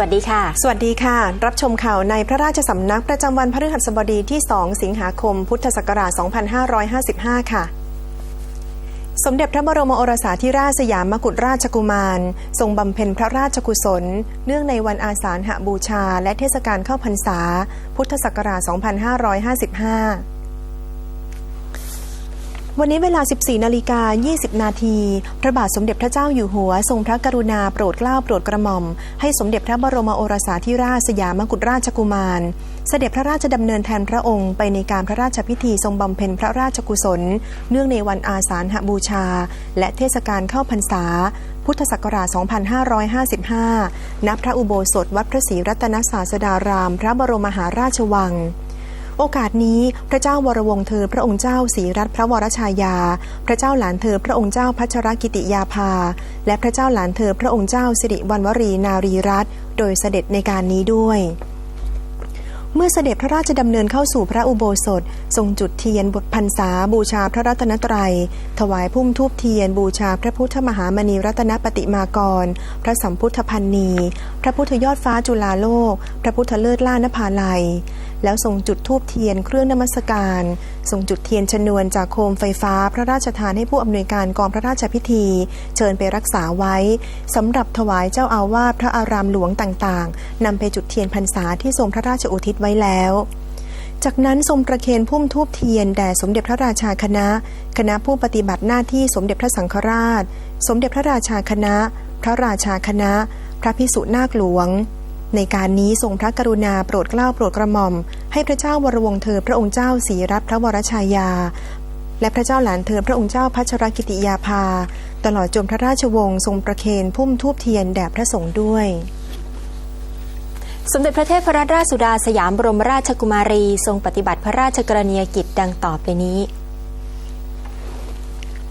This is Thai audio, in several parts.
วัสดีค่ะ สวัสดีค่ะ รับชมข่าวในพระราชสำนักประจำวันพฤหัสบดีที่ 2 สิงหาคม พุทธศักราช 2555 ค่ะสมเด็จพระบรมโอรสาธิราชสยามมกุฎราชกุมาร ทรงบำเพ็ญพระราชกุศล เนื่องในวันอาสาฬหบูชา และเทศกาลเข้าพรรษา พุทธศักราช 2555 วันนี้เวลา 14 นาฬิกา 20 นาที พระบาทสมเด็จพระเจ้าอยู่หัว ทรงพระกรุณาโปรดเกล้าโปรดกระหม่อม ให้สมเด็จพระบรมโอรสาธิราชสยามกุฎราชกุมาร เสด็จพระราชดำเนินแทนพระองค์ไปในการพระราชพิธีทรงบำเพ็ญพระราชกุศล เนื่องในวันอาสาฬหบูชา และเทศกาลเข้าพรรษา พุทธศักราช 2555 ณ พระอุโบสถวัดพระศรีรัตนศาสดาราม พระบรมมหาราชวัง โอกาสนี้พระเจ้าวรวงศ์เธอพระองค์เจ้าศรีรัตนพระวรชายา พระเจ้าหลานเธอพระองค์เจ้าพัชรกิติยาภา และพระเจ้าหลานเธอพระองค์เจ้าสิริวัณวรีนารีรัตน์โดยเสด็จในการนี้ด้วยเมื่อเสด็จพระราชดำเนินเข้าสู่พระอุโบสถ ทรงจุดเทียนบทพรรษาบูชาพระรัตนตรัย ถวายพุ่มทูบเทียนบูชาพระพุทธมหามณีรัตนปฏิมากร พระสัมพุทธพันนี พระพุทธยอดฟ้าจุฬาโลก พระพุทธเลิศล่านภาลัย แล้วทรงจุดทูบเทียนเครื่องนมัสการทรงจุดเทียนชนวนจากโคมไฟฟ้าพระราชทานให้ผู้อำนวยการกองพระราชพิธี เชิญไปรักษาไว้สำหรับถวายเจ้าอาวาสพระอารามหลวงต่างๆนำไปจุดเทียนพรรษาที่ทรงพระราชอุทิศไว้แล้วจากนั้นทรงประเคนพุ่มทูบเทียนแด่สมเด็จพระราชาคณะ คณะผู้ปฏิบัติหน้าที่สมเด็จพระสังฆราช สมเด็จพระราชาคณะ พระราชาคณะ พระพิสุนาคหลวง ในการนี้ทรงพระกรุณาโปรดเกล้าโปรดกระหม่อม ให้พระเจ้าวรวงเธอพระองค์เจ้าศรีรัตนพระวรชายา และพระเจ้าหลานเธอพระองค์เจ้าพัชรกิติยาภา ตลอดจนพระราชวงศ์ทรงประเคนพุ่มทูบเทียนแด่พระสงฆ์ด้วยสมเด็จพระเทพรัตนราชสุดาสยามบรมราชกุมารี ทรงปฏิบัติพระราชกรณียกิจดังต่อไปนี้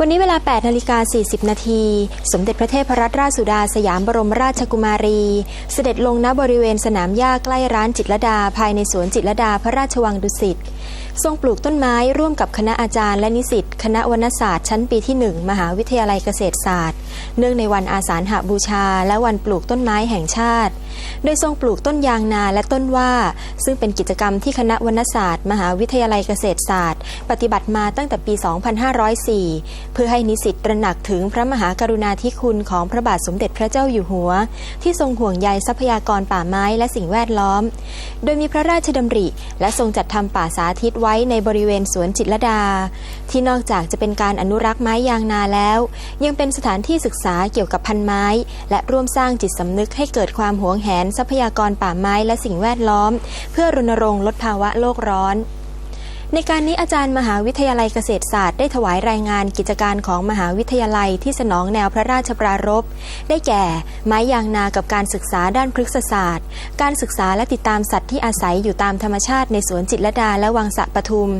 วันนี้เวลา 8 นาฬิกา 40 นาที สมเด็จพระเทพรัตนราชสุดาสยามบรมราชกุมารี เสด็จลงณบริเวณสนามหญ้าใกล้ร้านจิตรลดาภายในสวนจิตรลดาพระราชวังดุสิต ทรงปลูกต้นไม้ร่วมกับคณะอาจารย์และนิสิตคณะวรรณศาสตร์ชั้นปีที่ 1 มหาวิทยาลัยเกษตรศาสตร์ เนื่องในวันอาสาฬหบูชา และวันปลูกต้นไม้แห่งชาติ โดยทรงปลูกต้นยางนาและต้นว่า ซึ่งเป็นกิจกรรมที่คณะวรรณศาสตร์ มหาวิทยาลัยเกษตรศาสตร์ ปฏิบัติมาตั้งแต่ปี 2504 เพื่อให้นิสิตตระหนักถึงพระมหากรุณาธิคุณของพระบาทสมเด็จพระเจ้าอยู่หัว ที่ทรงห่วงใยทรัพยากรป่าไม้และสิ่งแวดล้อม โดยมีพระราชดำริ และทรงจัดทำป่าสาธิตไว้ในบริเวณสวนจิตรดา ที่นอกจากจะเป็นการอนุรักษ์ไม้ยางนาแล้ว ยังเป็นสถานที่ศึกษาเกี่ยวกับพันไม้ และร่วมสร้างจิตสำนึกให้เกิดความหวงแหนทรัพยากรป่าไม้และสิ่งแวดล้อม เพื่อรณรงค์ลดภาวะโลกร้อน ในการนี้อาจารย์มหาวิทยาลัยเกษตรศาสตร์ได้ถวายรายงานกิจการของมหาวิทยาลัยที่สนองแนวพระราชปรารภได้แก่ ไม้ยางนากับการศึกษาด้านพฤกษศาสตร์ การศึกษาและติดตามสัตว์ที่อาศัยอยู่ตามธรรมชาติในสวนจิตรดาและวังสะปทุม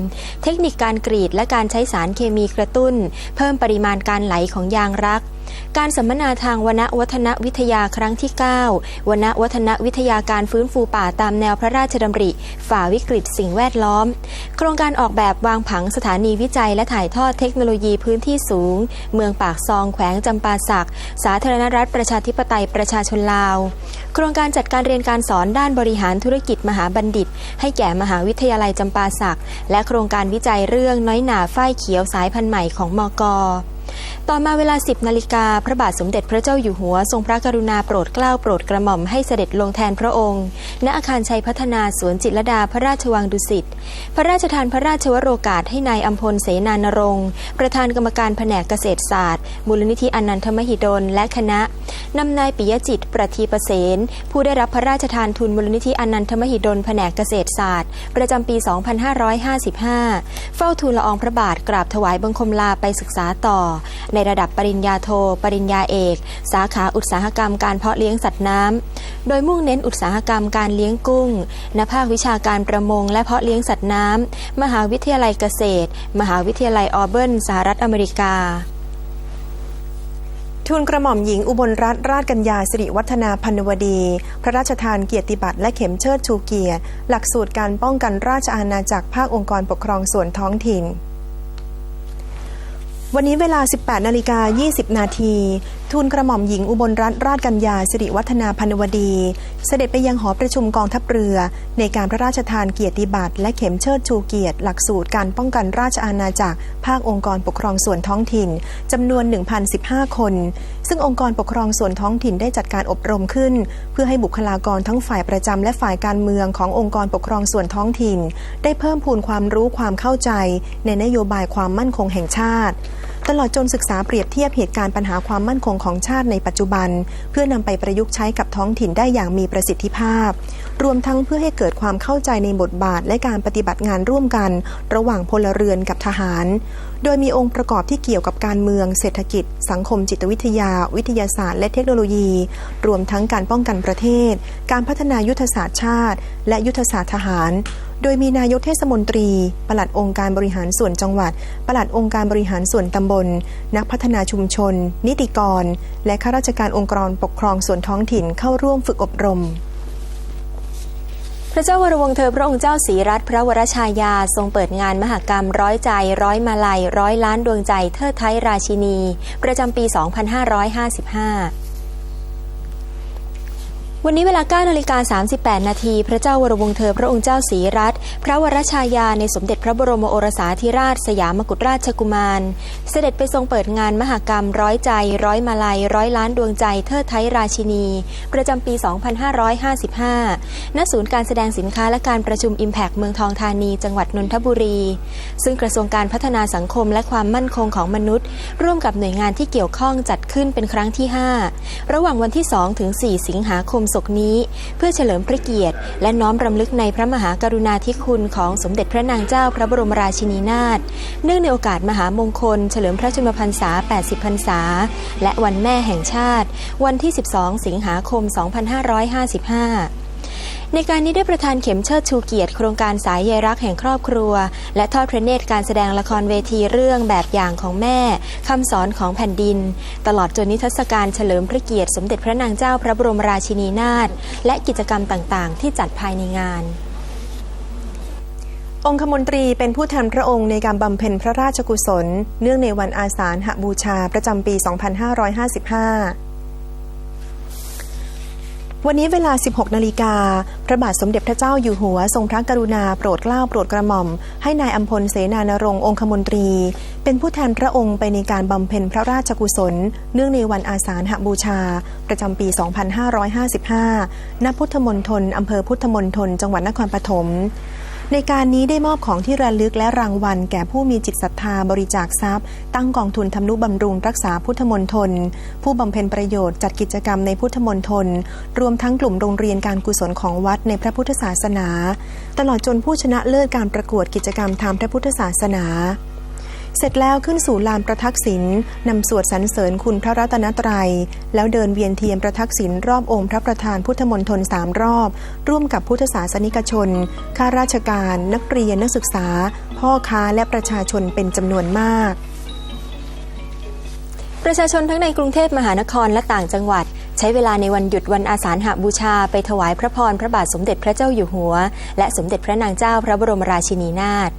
เทคนิคการกรีดและการใช้สารเคมีกระตุ้น เพิ่มปริมาณการไหลของยางรัก การสัมมนาทางวนวัฒนวิทยาครั้งที่ 9 วนวัฒนวิทยาการฟื้นฟูป่าตามแนวพระราชดำริ ฝ่าวิกฤตสิ่งแวดล้อม โครงการออกแบบวางผังสถานีวิจัยและถ่ายทอดเทคโนโลยีพื้นที่สูง เมืองปากซองแขวงจำปาสัก สาธารณรัฐประชาธิปไตยประชาชนลาว โครงการจัดการเรียนการสอนด้านบริหารธุรกิจมหาบัณฑิต ให้แก่มหาวิทยาลัยจำปาสัก และโครงการวิจัยเรื่องน้อยหนาฝ้ายเขียวสายพันธุ์ใหม่ของมก ต่อมาเวลา 10 นาฬิกาพระบาทสมเด็จพระเจ้าอยู่หัว ทรงพระกรุณาโปรดเกล้าโปรดกระหม่อมให้เสด็จลงแทนพระองค์ ณอาคารชัยพัฒนาสวนจิตรดาพระราชวังดุสิต พระราชทานพระราชวโรกาสให้นายอัมพลเสนานรงค์ประธานกรรมการแผนกเกษตรศาสตร์ มูลนิธิอนันทมหิดลและคณะนำนายปิยจิตประทีประเสนผู้ได้รับพระราชทานทุนมูลนิธิอนันทมหิดลแผนกเกษตรศาสตร์ ประจำปี 2555 เฝ้าทูลละอองพระบาทกราบถวายบังคมลาไปศึกษาต่อในระดับปริญญาโท ปริญญาเอก สาขาอุตสาหกรรมการเพาะเลี้ยงสัตว์น้ำ โดยมุ่งเน้นอุตสาหกรรมการเลี้ยงกุ้งณภาควิชาการประมงและเพาะเลี้ยงสัตว์น้ำ มหาวิทยาลัยเกษตร มหาวิทยาลัยออเบิร์น สหรัฐอเมริกาทูลกระหม่อมหญิงอุบลรัตนราชกัญญาสิริวัฒนาพันวดี พระราชทานเกียรติบัตรและเข็มเชิดชูเกียรติ หลักสูตรการป้องกันราชอาณาจักรภาคองค์กรปกครองส่วนท้องถิ่น วันนี้เวลา 18 นาฬิกา 20 นาทีทูลกระหม่อมหญิงอุบลรัตนราชกัญญาสิริวัฒนาพันวดี เสด็จไปยังหอประชุมกองทัพเรือ ในการพระราชทานเกียรติบัตรและเข็มเชิดชูเกียรติ หลักสูตรการป้องกันราชอาณาจักร ภาคองค์กรปกครองส่วนท้องถิ่นจำนวน 1,015 คน ซึ่งองค์กรปกครองส่วนท้องถิ่นได้จัดการอบรมขึ้น เพื่อให้บุคลากรทั้งฝ่ายประจำและฝ่ายการเมืองขององค์กรปกครองส่วนท้องถิ่น ได้เพิ่มพูนความรู้ความเข้าใจ ในนโยบายความมั่นคงแห่งชาติ ตลอดจนศึกษาเปรียบเทียบเหตุการณ์ปัญหาความมั่นคงของชาติในปัจจุบัน เพื่อนำไปประยุกต์ใช้กับท้องถิ่นได้อย่างมีประสิทธิภาพ รวมทั้งเพื่อให้เกิดความเข้าใจในบทบาทและการปฏิบัติงานร่วมกัน ระหว่างพลเรือนกับทหาร โดยมีองค์ประกอบที่เกี่ยวกับการเมือง เศรษฐกิจ สังคมจิตวิทยา วิทยาศาสตร์ และเทคโนโลยี รวมทั้งการป้องกันประเทศ การพัฒนายุทธศาสตร์ชาติ และยุทธศาสตร์ทหาร โดยมีนายกเทศมนตรี ปลัดองค์การบริหารส่วนจังหวัด ปลัดองค์การบริหารส่วนตำบล นักพัฒนาชุมชน นิติกร และข้าราชการองค์กรปกครองส่วนท้องถิ่นเข้าร่วมฝึกอบรมพระเจ้าวรวงเธอพระองค์เจ้าศรีรัตน์พระวรชายาทรงเปิดงานมหกรรมร้อยใจ ร้อยมาลัย ร้อยล้านดวงใจเทิดไทยราชินี ประจำปี 2555 วันนี้เวลา9นาฬิกา38 นาที พระเจ้าวรวงเธอพระองค์เจ้าศรีรัตน์พระวรชายาในสมเด็จพระบรมโอรสาธิราชสยามกุฎราชกุมาร เสด็จไปทรงเปิดงานมหกรรมร้อยใจ ร้อยมาลัย ร้อยล้านดวงใจเทิดไทยราชินี ประจำปี 2555 ณ ศูนย์การแสดงสินค้าและการประชุม Impact เมืองทองธานี จังหวัดนนทบุรี ซึ่งกระทรวงการพัฒนาสังคมและความมั่นคงของมนุษย์ ร่วมกับหน่วยงานที่เกี่ยวข้องจัดขึ้นเป็นครั้งที่ 5 ระหว่างวันที่ 2 ถึง 4 สิงหาคมศกนี้ เพื่อเฉลิมพระเกียรติ และน้อมรำลึกในพระมหากรุณาธิคุณของสมเด็จพระนางเจ้าพระบรมราชินีนาถเนื่องในโอกาสมหามงคล เฉลิมพระชนมพรรษา 80 พรรษา และวันแม่แห่งชาติ วันที่ 12 สิงหาคม 2555 ในการนี้ได้ประธานเข็มเชิดชูเกียรติโครงการสายใยรักแห่งครอบครัว และทอดพระเนตรการแสดงละครเวทีเรื่องแบบอย่างของแม่ คำสอนของแผ่นดิน ตลอดจนนิทรรศการเฉลิมพระเกียรติสมเด็จพระนางเจ้าพระบรมราชินีนาถและกิจกรรมต่างๆ ที่จัดภายในงานองคมนตรีเป็นผู้แทนพระองค์ในการบำเพ็ญพระราชกุศล เนื่องในวันอาสาฬหบูชาประจำปี 2555 วันนี้เวลา 16 นาฬิกา พระบาทสมเด็จพระเจ้าอยู่หัว ทรงพระกรุณาโปรดเกล้าโปรดกระหม่อม ให้นายอัมพลเสนานรงค์องคมนตรี เป็นผู้แทนพระองค์ไปในการบำเพ็ญพระราชกุศล เนื่องในวันอาสาฬหบูชา ประจำปี 2555 ณ พุทธมณฑลอำเภอพุทธมณฑล จังหวัดนครปฐม ในการนี้ได้มอบของที่ระลึกและรางวัล แก่ผู้มีจิตศรัทธาบริจาคทรัพย์ ตั้งกองทุนทำนุบำรุงรักษาพุทธมนตรผู้บำเพ็ญประโยชน์จัดกิจกรรมในพุทธมนตรรวมทั้งกลุ่มโรงเรียนการกุศลของวัดในพระพุทธศาสนา ตลอดจนผู้ชนะเลิศการประกวดกิจกรรมทางพระพุทธศาสนา เสร็จแล้วขึ้นสู่ลานประทักษิณนำสวดสรรเสริญคุณพระรัตนตรัย แล้วเดินเวียนเทียมประทักษิณรอบองค์พระประธานพุทธมณฑลสามรอบ ร่วมกับพุทธศาสนิกชน ข้าราชการ นักเรียนนักศึกษา พ่อค้าและประชาชนเป็นจำนวนมาก ประชาชนทั้งในกรุงเทพมหานครและต่างจังหวัดใช้เวลาในวันหยุดวันอาสาฬหบูชาไปถวายพระพรพระบาทสมเด็จพระเจ้าอยู่หัว และสมเด็จพระนางเจ้าพระบรมราชินีนาถ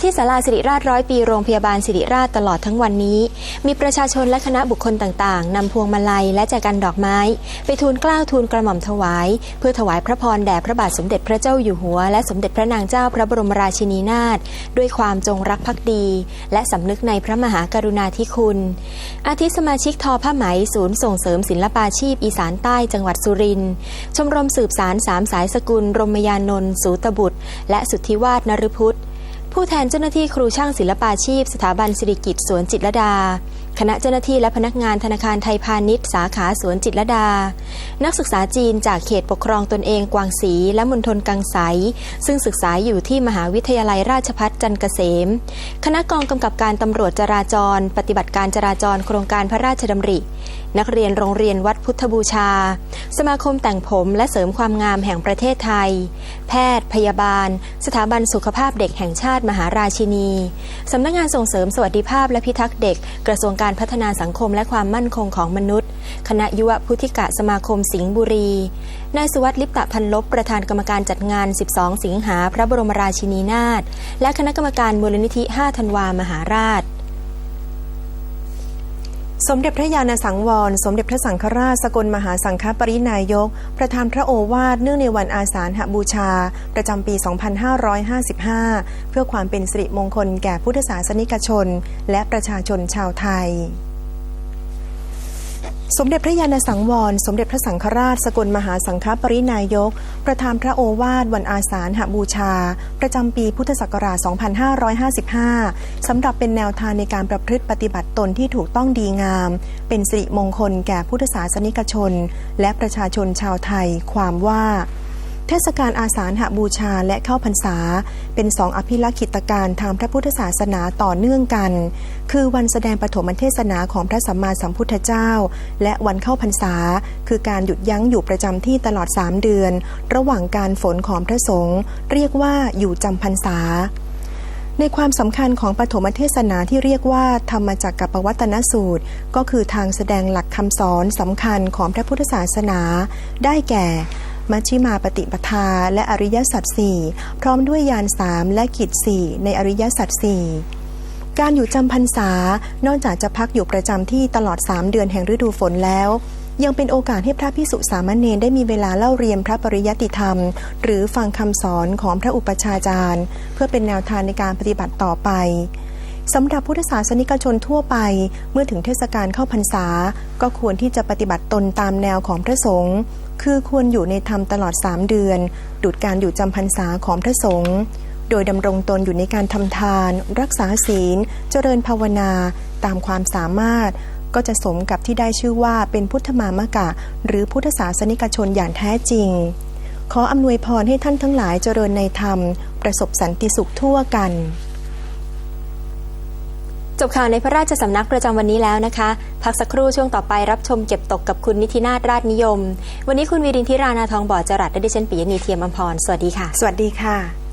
ที่ศาลาสิริราชร้อยปีโรงพยาบาลสิริราชตลอดทั้งวันนี้ มีประชาชนและคณะบุคคลต่างๆนำพวงมาลัยและแจกันดอกไม้ ไปทูลกล้าวทูลกระหม่อมถวาย เพื่อถวายพระพรแด่พระบาทสมเด็จพระเจ้าอยู่หัว และสมเด็จพระนางเจ้าพระบรมราชินีนาถด้วยความจงรักภักดี และสำนึกในพระมหากรุณาธิคุณ อาทิสมาชิกทอผ้าไหมศูนย์ส่งเสริมศิลปาชีพ อีสานใต้จังหวัดสุรินทร์ชมรมสืบสารสามสายสกุลรมยานนท์สูตบุตร และสุทธิวาฒนฤพุทธ ผู้แทนเจ้าหน้าที่ครูช่างศิลปาชีพ สถาบันสิริกิตสวนจิตรดา คณะเจ้าหน้าที่และพนักงานธนาคารไทยพาณิชย์สาขาสวนจิตรดา นักศึกษาจีนจากเขตปกครองตนเองกวางศรีและมณฑลกังไสซึ่งศึกษาอยู่ที่มหาวิทยาลัยราชภัฏจันเกษม คณะกองกำกับการตำรวจจราจร ปฏิบัติการจราจรโครงการพระราชดำริ นักเรียนโรงเรียนวัดพุทธบูชา สมาคมแต่งผมและเสริมความงามแห่งประเทศไทย แพทย์ พยาบาล สถาบันสุขภาพเด็กแห่งชาติมหาราชินีสำนักงานส่งเสริมสวัสดิภาพและพิทักษ์เด็กกระทรวงการการพัฒนาสังคมและความมั่นคงของมนุษย์ คณะยุวพุทธิกะสมาคมสิงห์บุรี นายสุวัสดิ์ลิปตะพันลบประธานกรรมการจัดงาน 12 สิงหาพระบรมราชินีนาถและคณะกรรมการมูลนิธิ 5 ธันวามหาราช สมเด็จพระญาณสังวร สมเด็จพระสังฆราชสกลมหาสังฆปรินายก ประธานพระโอวาทเนื่องในวันอาสาฬหบูชา ประจำปี 2555 เพื่อความเป็นสิริมงคลแก่พุทธศาสนิกชน และประชาชนชาวไทย สมเด็จพระยาณสังวร สมเด็จพระสังฆราช สกลมหาสังฆปรินายก ประธานพระโอวาทวันอาสาฬหบูชา ประจำปีพุทธศักราช 2555 สำหรับเป็นแนวทางในการประพฤติปฏิบัติตนที่ถูกต้องดีงาม เป็นสิริมงคลแก่พุทธศาสนิกชน และประชาชนชาวไทย ความว่า เทศกาลอาสาฬหบูชาและเข้าพรรษา เป็นสองอภิลักษิตการทางพระพุทธศาสนาต่อเนื่องกัน คือวันแสดงปฐมเทศนาของพระสัมมาสัมพุทธเจ้า และวันเข้าพรรษา คือการหยุดยั้งอยู่ประจำที่ตลอด 3 เดือน ระหว่างการฝนของพระสงฆ์เรียกว่าอยู่จำพรรษาในความสำคัญของปฐมเทศนาที่เรียกว่า ธรรมจักรกับปวัตนสูตร ก็คือทางแสดงหลักคำสอนสำคัญของพระพุทธศาสนา ได้แก่ มัชฌิมาปฏิปทาและอริยสัจสี่พร้อมด้วยยานสามและกิจสี่ในอริยสัจสี่การอยู่จำพรรษานอกจากจะพักอยู่ประจำที่ตลอด 3 เดือนแห่งฤดูฝนแล้ว ยังเป็นโอกาสให้พระพิสุสามเณรได้มีเวลาเล่าเรียนพระปริยติธรรม หรือฟังคำสอนของพระอุปชาจารย์ เพื่อเป็นแนวทางในการปฏิบัติต่อไป สำหรับพุทธศาสนิกชนทั่วไป เมื่อถึงเทศกาลเข้าพรรษา ก็ควรที่จะปฏิบัติตนตามแนวของพระสงฆ์คือควรอยู่ในธรรมตลอดสามเดือนดุจการอยู่จำพรรษาของพระสงฆ์โดยดำรงตนอยู่ในการทำทาน รักษาศีล เจริญภาวนา ตามความสามารถ ก็จะสมกับที่ได้ชื่อว่าเป็นพุทธมามกะ หรือพุทธศาสนิกชนอย่างแท้จริง ขออำนวยพรให้ท่านทั้งหลายเจริญในธรรม ประสบสันติสุขทั่วกัน จบข่าวในพระราชสำนักประจำวันนี้แล้วนะคะ พักสักครู่ช่วงต่อไปรับชมเก็บตกกับคุณนิตินาถราชนิยม วันนี้คุณวีรินทิรานาทองบ่อจรัสและดิฉันปิยณีเทียมอมพร สวัสดีค่ะ สวัสดีค่ะ